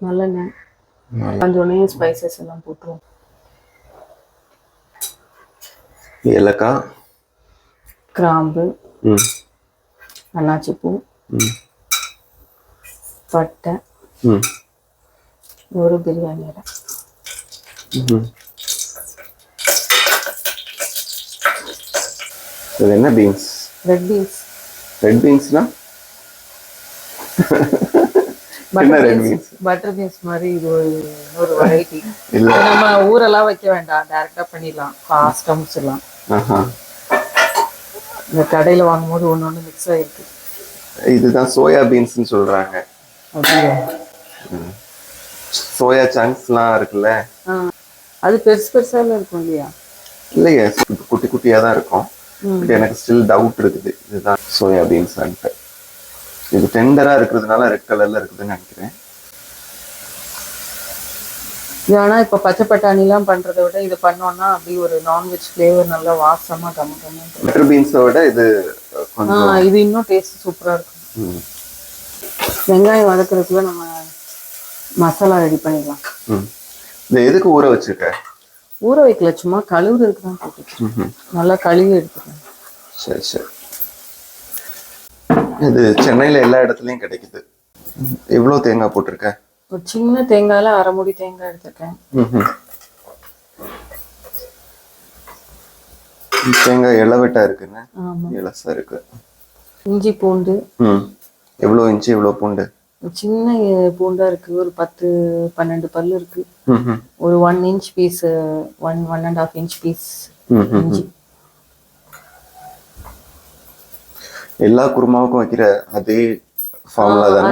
நல்லெண்ணெய். கொஞ்சோடனே ஸ்பைசஸ் எல்லாம் போட்டுருவோம். ஏலக்காய். கிராம்பு. ம். அன்னாச்சி பூ ம். பட்டை. ஒரு பிரியாணி இலை இது என்ன பீன்ஸ் ரெட் பீன்ஸ் ரெட் பீன்ஸ்னா பட்டர் பீன்ஸ் மாதிரி இது ஒரு வெரைட்டி நம்ம ஊரெல்லாம் வைக்க வேண்டாம். டைரக்டா பண்ணிடலாம். ஃபாஸ்ட்டாக முடிச்சிடலாம் இந்த கடையில வாங்கும்போது ஒன்று ஒன்று மிக்ஸ் ஆகிருக்கு இதுதான் சோயா பீன்ஸ்னு சொல்றாங்க. சோயா சங்க்ஸ்லாம் இருக்குல்ல? அது பெருசு பெருசால இருக்கும் இல்லையா? இல்லையே. குட்டி குட்டியா தான் இருக்கும். எனக்கு ஸ்டில் டவுட் இருக்குது. இதுதான் சோயா பீன்ஸ் இது டெண்டரா இருக்கிறதுனால ரெட் கலர்ல இருக்குதுன்னு நினைக்கிறேன். இது ஆனா இப்ப பச்சை பட்டாணிலாம் பண்றதை விட இது பண்ணோம்னா அப்படி ஒரு நான்வெஜ் ஃப்ளேவர் நல்லா வாசமா கம்ம கம்ம பட்டர் பீன்ஸை விட இது இது இன்னும் டேஸ்ட் சூப்பரா இருக்கும். வெங்காயம் வதக்குறதுக்குள்ள நம்ம மசாலா ரெடி பண்ணிடலாம். இது எதுக்கு ஊற வச்சிருக்க? ஊற வைக்கல சும்மா கழுவுறதுக்கு தான் போட்டு ம்ஹும். நல்லா கழுவி எடுத்துக்கணும் சரி சரி. இது சென்னையில எல்லா இடத்துலயும் கிடைக்குது. ம். எவ்வளவு தேங்காய் போட்டிருக்க? ஒரு சின்ன தேங்காயில அரை முடி தேங்காய் எடுத்துருக்கேன். தேங்காய் இளவெட்டா இருக்குன்னு? இலசா இருக்கு. இஞ்சி பூண்டு. ம். எவ்வளோ இன்ச்சு எவ்வளோ பூண்டு? சின்ன பூண்டா இருக்கு. ஒரு பத்து பன்னெண்டு பல்லு இருக்கு. ஒரு one inch piece one one and half inch piece. இஞ்சி. எல்லா குருமாவுக்கும் வைக்கிற அதே ஃபார்முலா தானே?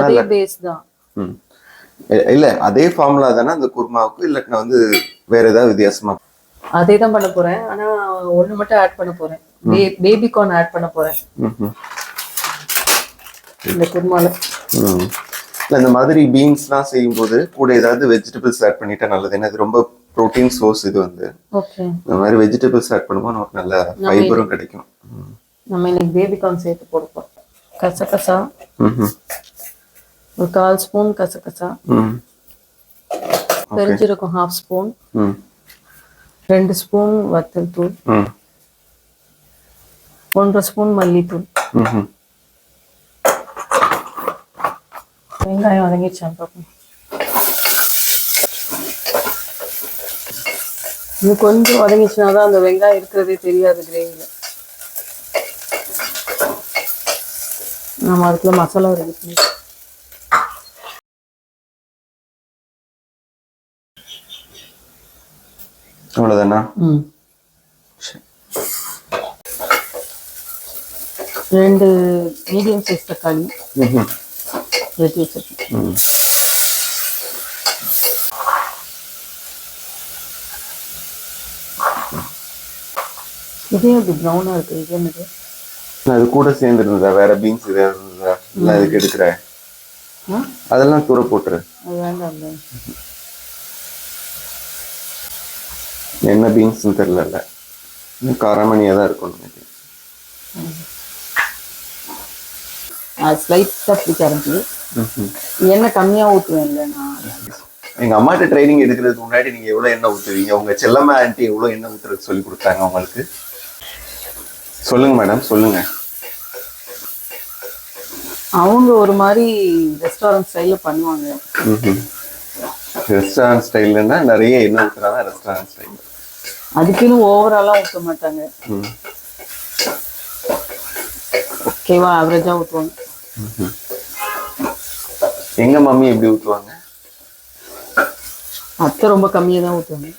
இல்ல அதே ஃபார்முலா தானே அந்த குருமாவுக்கு இல்லாட்டினா வந்து வேற ஏதாவது வித்தியாசமா? அதே தான் பண்ண போறேன். ஆனா ஒண்ணு மட்டும் ஆட் பண்ண போறேன். பேபி கார்ன் ஆட் பண்ண போறேன். இந்த குருமால. இல்ல இந்த மாதிரி பீன்ஸ்லாம் செய்யும்போது கூட ஏதாவது வெஜிடபிள்ஸ் ஆட் பண்ணிட்டா நல்லது. ஏன்னா இது ரொம்ப ப்ரோட்டீன் சோர்ஸ் இது வந்து. இந்த மாதிரி வெஜிடபிள்ஸ் ஆட் பண்ணும்போது நமக்கு நல்ல ஃபைபரும் கிடைக்கும். நம்ம இன்னைக்கு பேபி கார்ன் சேர்த்து போட போறோம் கசகசா. ஒரு கால் ஸ்பூன் கசகசா ம். பெருஞ்சீரகம் ஹாஃப் ஸ்பூன். ரெண்டு ஸ்பூன் வத்தல் தூள். ஒன்றரை ஸ்பூன் மல்லித்தூள். வெங்காயம் வதங்கிடுச்சான்னு பார்ப்போம் இது கொஞ்சம் வதங்கிச்சுனா தான் அந்த வெங்காயம் இருக்கிறதே தெரியாது கிரேவியில் நம்ம அதுக்குள்ள மசாலா ரெடி பண்ணி ம் சரி. ரெண்டு மீடியம் சைஸ் தக்காளி. வெட்டி வச்சிருக்கேன். இதே அப்படி ப்ரௌனாக இருக்குது இது என்னது அது கூட சேர்ந்து இருந்ததா வேற பீன்ஸ் ஏதாவது இருந்ததா? இல்ல அதுக்கு எடுக்கிற அதெல்லாம் தூர போட்டுரு. என்ன பீன்ஸ்னு தெரியல இன்னும் காராமணியா தான் இருக்கும் நினைக்கிறேன் ஸ்லைட்டாக பிடிக்க ஆரம்பிச்சு. எண்ணெய் கம்மியாக ஊற்றுவேன் இல்லை நான். அம்மாட்ட ட்ரைனிங் எடுக்கிறதுக்கு முன்னாடி நீங்க எவ்வளவு எண்ணெய் ஊத்துவீங்க? உங்க செல்லம்மா ஆன்ட்டி எவ்வளவு எண்ணெய் ஊத்துறதுக்கு சொல்லி கொடுத்தாங்க உங்களுக்கு? சொல்லுங்க மேடம் சொல்லுங்க. அவங்க ஒரு மாதிரி ரெஸ்டாரண்ட் ஸ்டைலில் பண்ணுவாங்க. ரெஸ்டாரண்ட் ஸ்டைல்னா நிறைய எண்ணெய் ஊத்துறாங்க ரெஸ்டாரண்ட் ஸ்டைல் அதுக்குன்னு ஓவராலாக ஊற்ற மாட்டாங்க. ஓகேவா? ஆவரேஜாக ஊற்றுவாங்க எங்க மம்மி எப்படி ஊத்துவாங்க? அத்தை ரொம்ப கம்மியாக தான் ஊற்றுவாங்க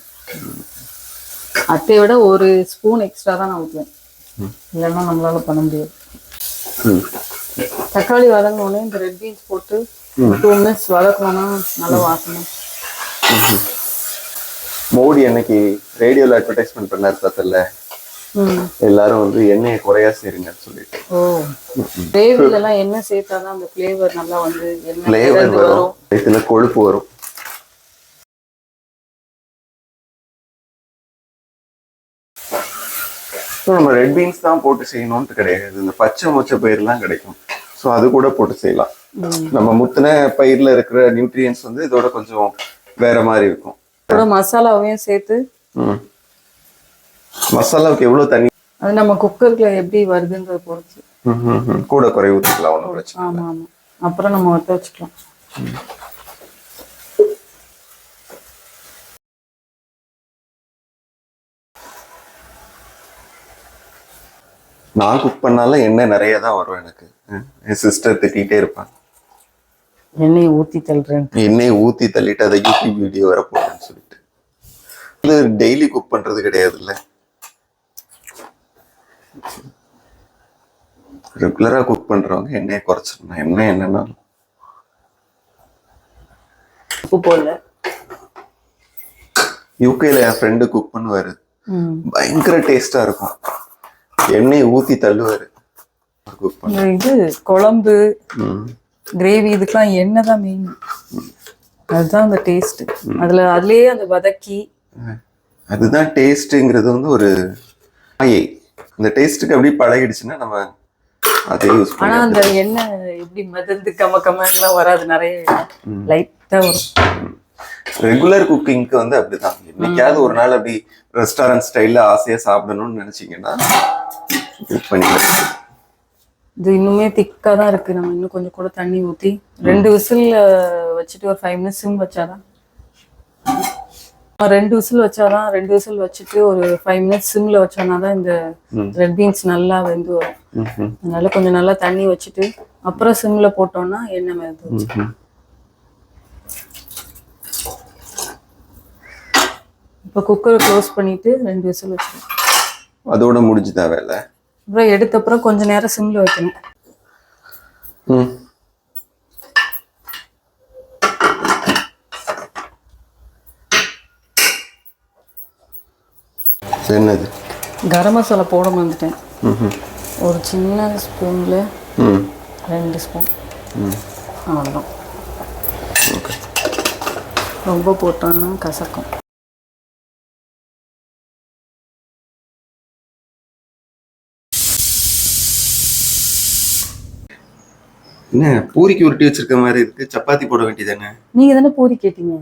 அத்தையை விட ஒரு ஸ்பூன் எக்ஸ்ட்ரா தான் நான் ஊற்றுவேன் இல்லைன்னா நம்மளால பண்ண முடியாது. தக்காளி வதங்கினோடனே இந்த ரெட் பீன்ஸ் போட்டு டூ மினிட்ஸ் வதக்கணும்னா நல்லா வாசனை. மோடி அன்னைக்கு ரேடியோல அட்வர்டைஸ்மெண்ட் பண்ணாரு பார்த்தல எல்லாரும் வந்து எண்ணெயை குறையா சேருங்கன்னு சொல்லிட்டு. கிரேவில எல்லாம் எண்ணெய் சேர்த்தாதான் அந்த ஃப்ளேவர் நல்லா வந்து ஃப்ளேவர் வரும். இதுல கொழுப்பு வரும். So, நம்ம ரெட் பீன்ஸ் தான் போட்டு செய்யணும்னு கிடையாது. இந்த பச்சை மொச்சை பயிரெல்லாம் கிடைக்கும். ஸோ ஸோ அது கூட போட்டு செய்யலாம். நம்ம முத்தின பயிர்ல இருக்கிற நியூட்ரியன்ஸ் வந்து இதோட கொஞ்சம் வேற மாதிரி இருக்கும். கூட மசாலாவையும் சேர்த்து. மசாலாவுக்கு எவ்வளவு தண்ணி? அது நம்ம குக்கர்ல எப்படி வருதுன்றத பொறுத்து. கூட குறை ஊற்றிக்கலாம் ஒன்றும் பிரச்சனை ஆமா ஆமா. அப்புறம் நம்ம வத்த வச்சுக்கலாம். நான் குக் பண்ணாலும் எண்ணெய் நிறைய தான் வரும் எனக்கு. என் சிஸ்டர் திட்டிகிட்டே இருப்பாங்க. எண்ணெயை ஊத்தி தள்ளுறேன் எண்ணெயை ஊத்தி தள்ளிட்டு அதை யூடியூப் வீடியோ வர போடுறேன்னு சொல்லிட்டு. இது டெய்லி குக் பண்றது கிடையாதுல்ல. ரெகுலரா குக் பண்றவங்க எண்ணெயை குறைச்சிடணும். எண்ணெய் என்னன்னா உப்பு போடல. யூகேல என் ஃப்ரெண்டு குக் பண்ணுவாரு. பயங்கர டேஸ்டா இருக்கும். எண்ணெயை ஊத்தி தள்ளுவாரு. இது குழம்பு. கிரேவி இதுக்கெல்லாம் எண்ணெய் தான் மெயின் அதுதான் அந்த டேஸ்ட் அதுல அதுலயே அந்த வதக்கி. அதுதான் டேஸ்ட்டுங்கிறது வந்து ஒரு மாயை இந்த டேஸ்ட்டுக்கு அப்படியே பழகிடுச்சுன்னா நம்ம அதே யூஸ் ஆனா அந்த எண்ணெய் எப்படி மிதந்து கம கமெல்லாம் வராது. நிறைய லைட்டா வரும். ரெகுலர் குக்கிங்க்கு வந்து அப்படிதான். என்னைக்காவது ஒரு நாள் அப்படி ரெஸ்டாரண்ட் ஸ்டைல்ல ஆசையா சாப்பிடணும்னு நினைச்சீங்கன்னா குக் பண்ணிக்கலாம் இது இன்னுமே திக்கா தான் இருக்கு. நம்ம இன்னும் கொஞ்சம் கூட தண்ணி ஊத்தி ரெண்டு விசில் வச்சுட்டு ஒரு ஃபைவ் மினிட்ஸ் சிம் வச்சாதான். ரெண்டு விசில் வச்சாதான் ரெண்டு விசில் வச்சுட்டு ஒரு ஃபைவ் மினிட்ஸ் சிம்ல வச்சோம்னா தான் இந்த ரெட் பீன்ஸ் நல்லா வெந்து வரும். அதனால கொஞ்சம் நல்லா தண்ணி வச்சுட்டு அப்புறம் சிம்ல போட்டோம்னா எண்ணெய் மிதந்து இப்போ குக்கரை க்ளோஸ் பண்ணிட்டு ரெண்டு விசில் வச்சிடும் அதோட முடிஞ்சுதா வேலை அப்புறம் எடுத்த அப்புறம் கொஞ்ச நேரம் சிம்ல வைக்கணும். ம். என்னது? கரம் மசாலா போட வந்துட்டேன். ஒரு சின்ன ஸ்பூன்ல ம். ரெண்டு ஸ்பூன். ம். அவ்வளோதான் ரொம்ப போட்டோம்னா கசக்கும். என்ன பூரிக்கு உருட்டி வச்சிருக்க மாதிரி இருக்கு. சப்பாத்தி போட வேண்டியதானே? நீங்க தானே பூரி கேட்டீங்க?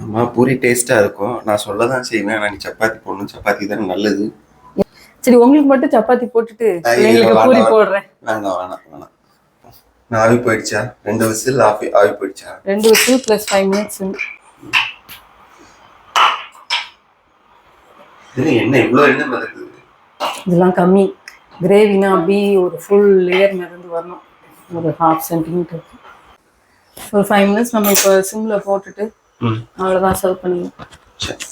ஆமா பூரி டேஸ்டா இருக்கும். நான் சொல்ல தான் செய்வேன். ஆனா நீ சப்பாத்தி போடணும். சப்பாத்தி தானே நல்லது. சரி உங்களுக்கு மட்டும் சப்பாத்தி போட்டுட்டு பூரி. போடுறேன். வேணாம் வேணாம் வேணாம். நான் ஆவி போயிடுச்சா? ரெண்டு விசில் ஆவி ஆவி போயிடுச்சா? ரெண்டு விசில் ப்ளஸ் ஃபைவ் மினிட்ஸ் என்ன இவ்வளோ எண்ணெய் மிதக்குது? இதெல்லாம் கம்மி. கிரேவினா அப்படி ஒரு ஃபுல் லேயர் மிதந்து வரணும். ஒரு ஹாஃப் சென்டிமீட்டர் ஒரு ஃபைவ் மினிட்ஸ் நம்ம இப்போ சிம்மில் போட்டுட்டு ம். அவ்வளோதான் சர்வ் பண்ணிடலாம் சரி.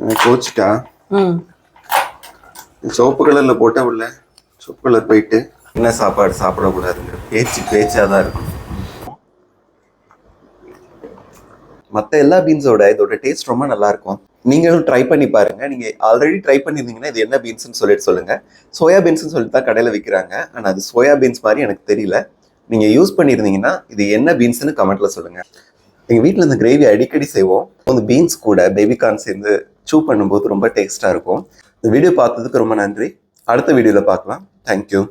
எனக்கு கோச்சிட்டா? ம். சிவப்பு கலர்ல போட்டா உள்ள சிவப்பு கலர் போயிட்டு என்ன சாப்பாடு சாப்பிடக்கூடாதுங்கிற பேச்சு பேச்சா தான் இருக்கும். மற்ற எல்லா பீன்ஸோட இதோட டேஸ்ட் ரொம்ப நல்லா இருக்கும். நீங்களும் ட்ரை பண்ணி பாருங்க. நீங்க ஆல்ரெடி ட்ரை பண்ணியிருந்தீங்கன்னா இது என்ன பீன்ஸ்னு சொல்லிட்டு சொல்லுங்க. சோயா பீன்ஸ்னு சொல்லிட்டு தான் கடையில் விற்கிறாங்க ஆனால் அது சோயா பீன்ஸ் மாதிரி எனக்கு தெரியல. நீங்க யூஸ் பண்ணியிருந்தீங்கன்னா இது என்ன பீன்ஸ்னு கமெண்ட்ல சொல்லுங்க. எங்கள் வீட்டில் இந்த கிரேவி அடிக்கடி செய்வோம். அந்த பீன்ஸ் கூட பேபிகார்ன் சேர்ந்து சூ பண்ணும்போது ரொம்ப டேஸ்ட்டாக இருக்கும். இந்த வீடியோ பார்த்ததுக்கு ரொம்ப நன்றி. அடுத்த வீடியோவில் பார்க்கலாம். தேங்க்யூ